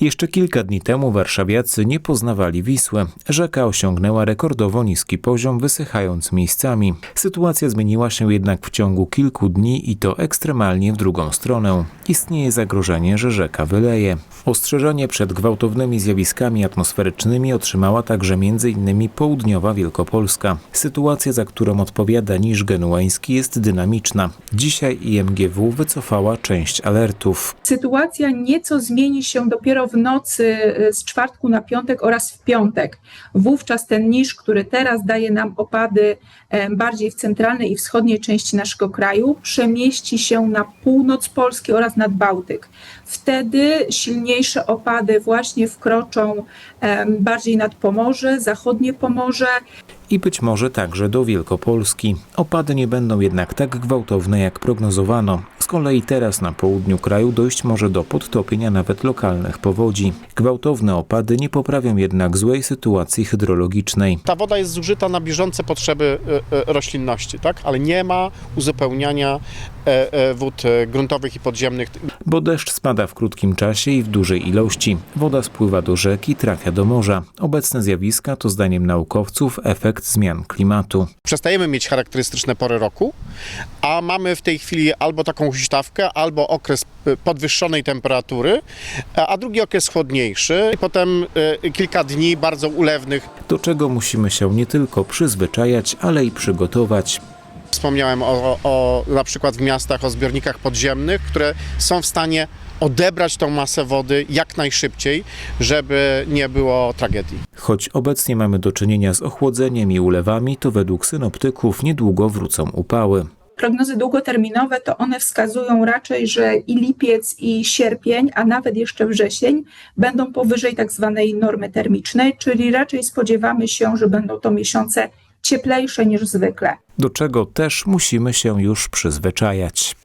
Jeszcze kilka dni temu warszawiacy nie poznawali Wisły. Rzeka osiągnęła rekordowo niski poziom, wysychając miejscami. Sytuacja zmieniła się jednak w ciągu kilku dni i to ekstremalnie w drugą stronę. Istnieje zagrożenie, że rzeka wyleje. Ostrzeżenie przed gwałtownymi zjawiskami atmosferycznymi otrzymała także m.in. południowa Wielkopolska. Sytuacja, za którą odpowiada Niż Genueński jest dynamiczna. Dzisiaj IMGW wycofała część alertów. Sytuacja nieco zmieni się dopiero w nocy y, z czwartku na piątek oraz w piątek. Wówczas ten niż, który teraz daje nam opady e, bardziej w centralnej i wschodniej części naszego kraju, przemieści się na północ Polski oraz nad Bałtyk. Wtedy silniejsze opady właśnie wkroczą bardziej nad Pomorze, zachodnie Pomorze, i być może także do Wielkopolski. Opady nie będą jednak tak gwałtowne jak prognozowano. Z kolei teraz na południu kraju dojść może do podtopienia nawet lokalnych powodzi. Gwałtowne opady nie poprawią jednak złej sytuacji hydrologicznej. Ta woda jest zużyta na bieżące potrzeby e, e, roślinności, tak? ale nie ma uzupełniania e, wód gruntowych i podziemnych. Bo deszcz spada w krótkim czasie i w dużej ilości. Woda spływa do rzeki, trafia do morza. Obecne zjawiska to zdaniem naukowców efekt zmian klimatu. Przestajemy mieć charakterystyczne pory roku, a mamy w tej chwili albo taką huśtawkę, albo okres podwyższonej temperatury, a drugi okres chłodniejszy. I potem e, kilka dni bardzo ulewnych. Do czego musimy się nie tylko przyzwyczajać, ale i przygotować. Wspomniałem o, o na przykład w miastach o zbiornikach podziemnych, które są w stanie odebrać tą masę wody jak najszybciej, żeby nie było tragedii. Choć obecnie mamy do czynienia z ochłodzeniem i ulewami, to według synoptyków niedługo wrócą upały. Prognozy długoterminowe to one wskazują raczej, że i lipiec, i sierpień, a nawet jeszcze wrzesień będą powyżej tak zwanej normy termicznej, czyli raczej spodziewamy się, że będą to miesiące cieplejsze niż zwykle. Do czego też musimy się już przyzwyczajać.